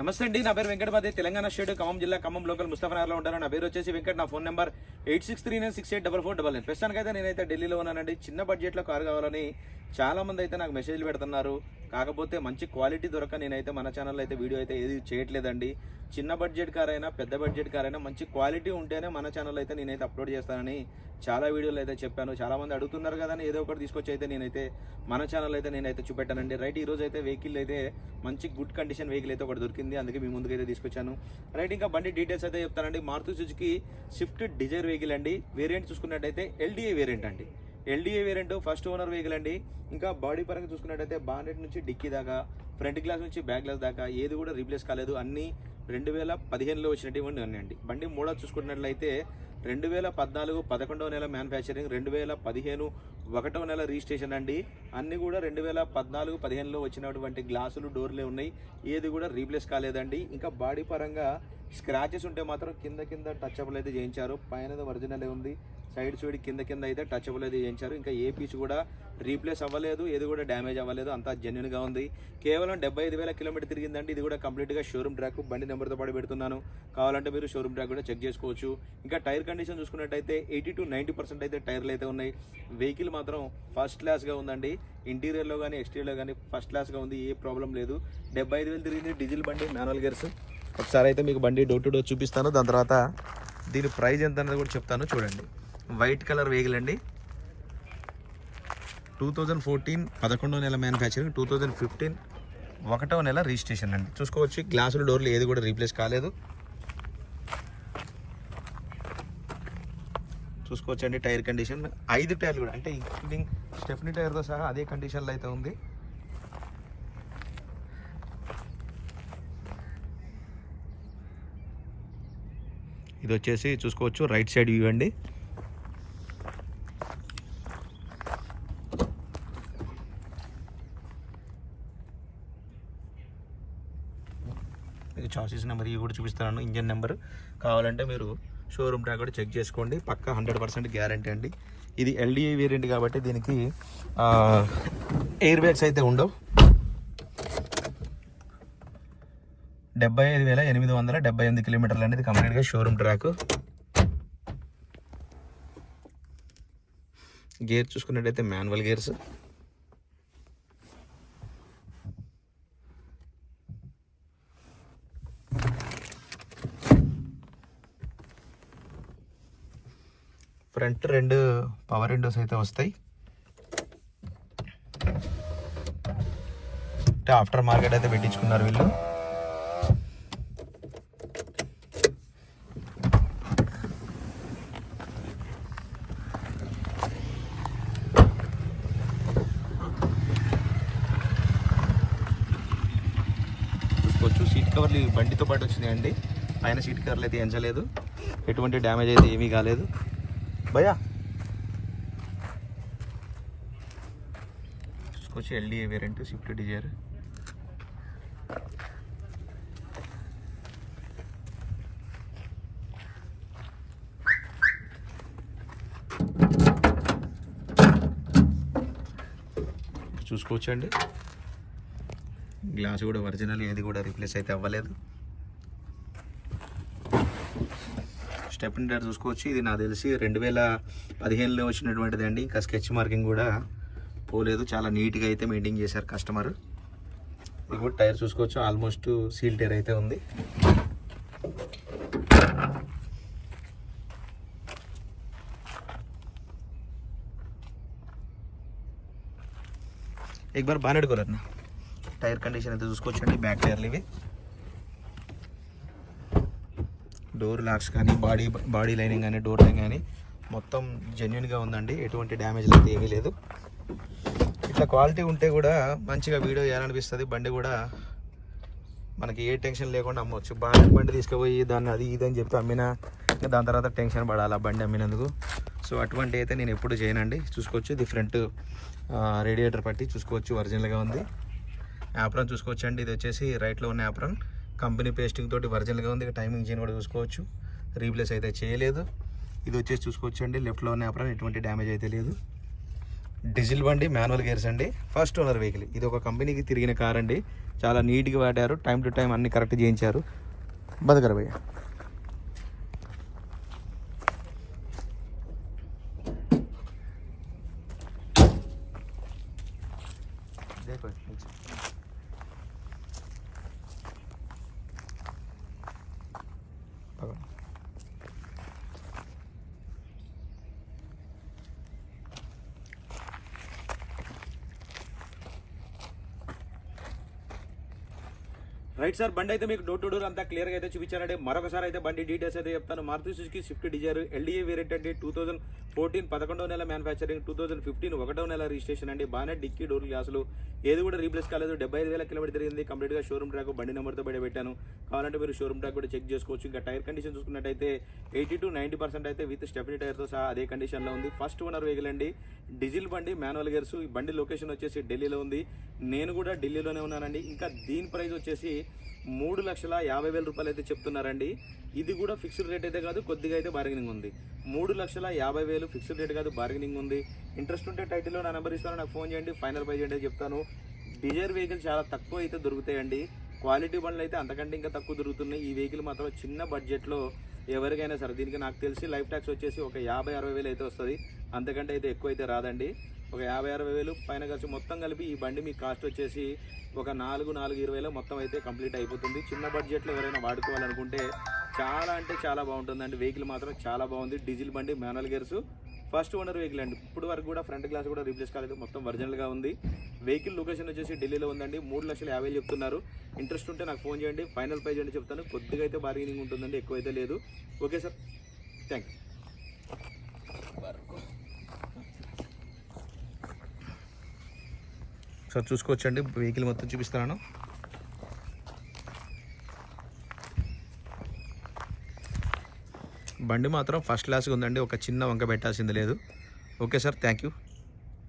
నమస్తే అండి. నా పేరు వెంకటపతి తెలంగాణ స్టేట్ ఖమ్మం జిల్లా ఖమ్మం లోకల్ ముస్తఫానగర్లో ఉంటాను. నా పేరు వచ్చేసి వెంకట్. నా phone number eight six three nine six eight double four double nine. ప్రస్తుతానికైతే నేనైతే ఢిల్లీలో ఉన్నానండి. చిన్న బడ్జెట్లో కారు కావాలని చాలా మంది అయితే నాకు మెసేజ్లు పెడుతున్నారు. కాకపోతే మంచి క్వాలిటీ దొరక నేనైతే మన ఛానల్లో అయితే వీడియో అయితే ఏది చేయట్లేదండి. చిన్న బడ్జెట్ కార్ అయినా పెద్ద బడ్జెట్ కార్ అయినా మంచి క్వాలిటీ ఉంటేనే మన ఛానల్ అయితే నేనైతే అప్లోడ్ చేస్తానని చాలా వీడియోలు అయితే చెప్పాను. చాలామంది అడుగుతున్నారు కదా అని ఏదో ఒకటి తీసుకొచ్చి అయితే నేనైతే మన ఛానల్ అయితే నేనైతే చూపెట్టానండి. రైట్ ఈరోజు అయితే వెహికల్ అయితే మంచి గుడ్ కండిషన్ వెహికల్ అయితే ఒకటి దొరికింది. అందుకే మీ ముందుకైతే తీసుకొచ్చాను. రైట్ ఇంకా బండి డీటెయిల్స్ అయితే చెప్తానండి. Maruti Suzuki Swift Dzire vehicle అండి. వేరియంట్ చూసుకున్నట్టయితే ఎల్డీఏ వేరియంట్ అండి. LDA variant first owner vehicle అండి. ఇంకా బాడీ పరంగా చూసుకున్నట్టయితే బానెట్ నుంచి డిక్కీ దాకా ఫ్రంట్ గ్లాస్ నుంచి బ్యాక్ గ్లాస్ దాకా ఏది కూడా రీప్లేస్ కాలేదు. అన్నీ రెండు వేల పదిహేనులో వచ్చినటువంటి అండి. బండి మూడో చూసుకున్నట్లయితే రెండు వేల పద్నాలుగు పదకొండవ నెల మ్యానుఫ్యాక్చరింగ్ రెండు వేల పదిహేను ఒకటవ నెల రిజిస్ట్రేషన్ అండి. అన్నీ కూడా రెండు వేల పద్నాలుగు పదిహేనులో వచ్చినటువంటి గ్లాసులు డోర్లే ఉన్నాయి. ఏది కూడా రీప్లేస్ కాలేదండి. ఇంకా బాడీ పరంగా స్క్రాచెస్ ఉంటే మాత్రం కింద కింద టచ్ అప్లు అయితే చేయించారు. పైన ఒరిజినలే ఉంది. సైడ్ సైడ్ కింద కింద అయితే టచబుల్ అయితే చేయించారు. ఇంకా ఏ పీస్ కూడా రీప్లేస్ అవ్వలేదు ఏది కూడా డ్యామేజ్ అవ్వలేదు అంతా జెన్యున్గా ఉంది. కేవలం డెబ్బై ఐదు వేల కిలోమీటర్ తిరిగిందండి. ఇది కూడా కంప్లీట్గా షోరూమ్ ట్రాక్ బండి నెంబర్తో పాటు పెడుతున్నాను. కావాలంటే మీరు షోరూమ్ ట్రాక్ కూడా చెక్ చేసుకోవచ్చు. ఇంకా టైర్ కండిషన్ చూసుకున్నట్టయితే ఎయిటీ టు నైంటీ పర్సెంట్ అయితే టైర్లు అయితే ఉన్నాయి. వెహికల్ మాత్రం ఫస్ట్ క్లాస్గా ఉందండి. ఇంటీరియర్లో కానీ ఎక్స్టీరియర్లో కానీ ఫస్ట్ క్లాస్గా ఉంది ఏ ప్రాబ్లం లేదు. డెబ్బై ఐదు వేలు తిరిగింది డీజిల్ బండి మాన్యువల్ గేర్స్ ఒకసారి అయితే మీకు బండి డోర్ టు డోర్ చూపిస్తాను. దాని తర్వాత దీని ప్రైజ్ ఎంత అనేది కూడా చెప్తాను చూడండి. వైట్ కలర్ వెహికల్ అండి. టూ థౌజండ్ ఫోర్టీన్ పదకొండో నెల మ్యానుఫ్యాక్చరింగ్ టూ థౌజండ్ ఫిఫ్టీన్ ఒకటో నెల రిజిస్ట్రేషన్ అండి. చూసుకోవచ్చు గ్లాసులు డోర్లు ఏది కూడా రీప్లేస్ కాలేదు. చూసుకోవచ్చండి టైర్ కండిషన్ ఐదు టైర్లు కూడా అంటే ఇంక్లూడింగ్ స్టెఫ్నీ టైర్తో సహా అదే కండిషన్లో అయితే ఉంది. ఇది వచ్చేసి చూసుకోవచ్చు రైట్ సైడ్ వ్యూ అండి. మీకు చాసీస్ నెంబర్ ఇవి కూడా చూపిస్తాను ఇంజన్ నెంబర్ కావాలంటే మీరు షోరూమ్ ట్రాక్ కూడా చెక్ చేసుకోండి. పక్క హండ్రెడ్ పర్సెంట్ గ్యారంటీ అండి. ఇది ఎల్డిఏ వేరియంట్ కాబట్టి దీనికి ఎయిర్ బ్యాగ్స్ అయితే ఉండవు. డెబ్బై ఐదు వేల ఎనిమిది వందల డెబ్బై ఎనిమిది కిలోమీటర్లు అనేది కంప్లీట్గా షోరూమ్ ట్రాక్. గేర్ చూసుకున్నట్టయితే మాన్యువల్ గేర్స్. ఫ్రంట్ రెండు పవర్ విండోస్ అయితే వస్తాయి. అంటే ఆఫ్టర్ మార్కెట్ అయితే పెట్టించుకున్నారు వీళ్ళు. చూసుకోవచ్చు సీట్ కవర్లు బండితో పాటు వచ్చినాయండి. పైన సీట్ కవర్లు అయితే ఎంచలేదు. ఎటువంటి డ్యామేజ్ అయితే ఏమీ కాలేదు. భయా చూసుకోవచ్చు ఎల్డీఏ వేరియంట్ స్విఫ్ట్ డిజైర్ చూసుకోవచ్చండి గ్లాస్ కూడా ఒరిజినల్ ఏది కూడా రీప్లేస్ అయితే అవ్వలేదు. స్టెప్ టైర్ చూసుకోవచ్చు ఇది నాకు తెలిసి రెండు వేల పదిహేనులో వచ్చినటువంటిది అండి ఇంకా స్కెచ్ మార్కింగ్ కూడా పోలేదు చాలా నీట్గా అయితే మెయింటైన్ చేశారు కస్టమర్ ఇది కూడా టైర్ చూసుకోవచ్చు ఆల్మోస్ట్ సీల్ టైర్ అయితే ఉంది एक बार బానెట్ కలర్ నా టైర్ కండిషన్ అయితే చూసుకోవచ్చండి బ్యాక్ టైర్లు ఇవి డోర్ లాక్స్ కానీ బాడీ బాడీ లైనింగ్ కానీ డోర్ లైన్ కానీ మొత్తం జెన్యున్గా ఉందండి. ఎటువంటి డ్యామేజ్ అయితే ఏమీ లేదు. ఇట్లా క్వాలిటీ ఉంటే కూడా మంచిగా వీడియో చేయాలనిపిస్తుంది. బండి కూడా మనకి ఏ టెన్షన్ లేకుండా అమ్మవచ్చు బాగా బండి తీసుకుపోయి దాన్ని అది ఇది అని అమ్మినా ఇంకా దాని తర్వాత టెన్షన్ పడాలి బండి అమ్మినందుకు. సో అటువంటి అయితే నేను ఎప్పుడు చేయనండి. చూసుకోవచ్చు. ఇది ఫ్రంట్ రేడియేటర్ పట్టి చూసుకోవచ్చు. ఒరిజినల్గా ఉంది. యాప్రాన్ చూసుకోవచ్చు అండి ఇది వచ్చేసి రైట్లో ఉన్న యాప్రాన్ కంపెనీ పేస్టింగ్ తోటి ఒరిజినల్గా ఉంది. టైమింగ్ చైన్ కూడా చూసుకోవచ్చు. రీప్లేస్ అయితే చేయలేదు. ఇది వచ్చేసి చూసుకోవచ్చు అండి లెఫ్ట్లో ఉన్న అప్రాన్ ఎటువంటి డ్యామేజ్ అయితే లేదు. డీజిల్ బండి మాన్యువల్ గేర్స్ అండి. ఫస్ట్ ఓనర్ వెహికల్ ఇది ఒక కంపెనీకి తిరిగిన కార్ అండి. చాలా నీట్గా వాడారు. టైం టు టైం అన్ని కరెక్ట్ చేయించారు. బతకర భయ్య. देखो రైట్ సార్ బండి అయితే మీకు డోర్ టు డోర్ అంతా క్లియర్గా అయితే చూపించారంటే మరొకసారి అయితే బండి డీటెయిల్స్ అయితే చెప్తాను. Maruti Suzuki Swift Dzire LDA variant అంటే టూ థౌసండ్ ఫోర్టీన్ పదకొండవ నెల మ్యానుఫ్యాక్చరింగ్ టూ థౌసండ్ ఫిఫ్టీన్ ఒకటో నెల రిజిస్ట్రేషన్ అండి. బాగానే డిక్కీ డోర్ గ్లాసులు. ఏది కూడా రీప్లేస్ కాలేదు. డెబ్బై ఐదు వేల కిలోమీటర్ తిరిగింది. కంప్లీట్గా షోరూమ్ ట్రాక్ బండి నెంబర్తో బయట పెట్టాను. కావాలంటే మీరు షోరూమ్ ట్రాక్ కూడా చెక్ చేసుకోవచ్చు. ఇంకా టైర్ కండిషన్ చూసుకున్నట్టయితే ఎయిటీ టు నైంటీ పర్సెంట్ అయితే విత్ స్టెఫినీ టైర్తో సహా అదే కండిషన్లో ఉంది. ఫస్ట్ ఓనర్ వెహికల్ అండి. డీజిల్ బండి మాన్యువల్ గేర్స్ ఈ బండి లొకేషన్ వచ్చేసి ఢిల్లీలో ఉంది. నేను కూడా ఢిల్లీలోనే ఉన్నానండి. ఇంకా దీని ప్రైస్ వచ్చేసి మూడు లక్షల యాభై వేల రూపాయలు అయితే చెప్తున్నారండి. ఇది కూడా ఫిక్స్డ్ రేట్ అయితే కాదు కొద్దిగా అయితే బార్గెనింగ్ ఉంది. మూడు లక్షల యాభై వేలు ఫిక్స్డ్ రేట్ కాదు బార్గెనింగ్ ఉంది. ఇంట్రెస్ట్ ఉంటే టైటిల్లో నా నెంబర్ ఇస్తాను నాకు ఫోన్ చేయండి ఫైనల్ ప్రైజ్ అంటే చెప్తాను. డిజైర్ వెహికల్ చాలా తక్కువ అయితే దొరుకుతాయండి. క్వాలిటీ బండ్లు అయితే అంతకంటే ఇంకా తక్కువ దొరుకుతున్నాయి. ఈ వెహికల్ మాత్రం చిన్న బడ్జెట్లో ఎవరికైనా సరే దీనికి నాకు తెలిసి లైఫ్ ట్యాక్స్ వచ్చేసి ఒక యాభై అరవై వేలు అయితే వస్తుంది. అంతకంటే అయితే ఎక్కువ అయితే రాదండి. ఒక యాభై అరవై వేలు పైన ఖర్చు మొత్తం కలిపి ఈ బండి మీ కాస్ట్ వచ్చేసి ఒక నాలుగు నాలుగు ఇరవైలో మొత్తం అయితే కంప్లీట్ అయిపోతుంది. చిన్న బడ్జెట్లో ఎవరైనా వాడుకోవాలనుకుంటే చాలా అంటే చాలా బాగుంటుందండి. వెహికల్ మాత్రం చాలా బాగుంది. డీజిల్ బండి manual gears first owner vehicle అండి. ఇప్పుడు వరకు కూడా ఫ్రంట్ గ్లాస్ కూడా రీప్లేస్ కాలేదు. మొత్తం ఒరిజినల్గా ఉంది. వెహికల్ లొకేషన్ వచ్చేసి ఢిల్లీలో ఉందండి. మూడు లక్షల యాభై చెప్తున్నారు. ఇంట్రెస్ట్ ఉంటే నాకు ఫోన్ చేయండి. ఫైనల్ ప్రైజ్ అంటే చెప్తాను. కొద్దిగా అయితే బార్గెనింగ్ ఉంటుందండి. ఎక్కువైతే లేదు. Okay sir thank you sir చూసుకోవచ్చండి. వెహికల్ మొత్తం చూపిస్తాను. బండి మాత్రం ఫస్ట్ క్లాస్గా ఉందండి. ఒక చిన్న వంక పెట్టాల్సింది లేదు. Okay sir thank you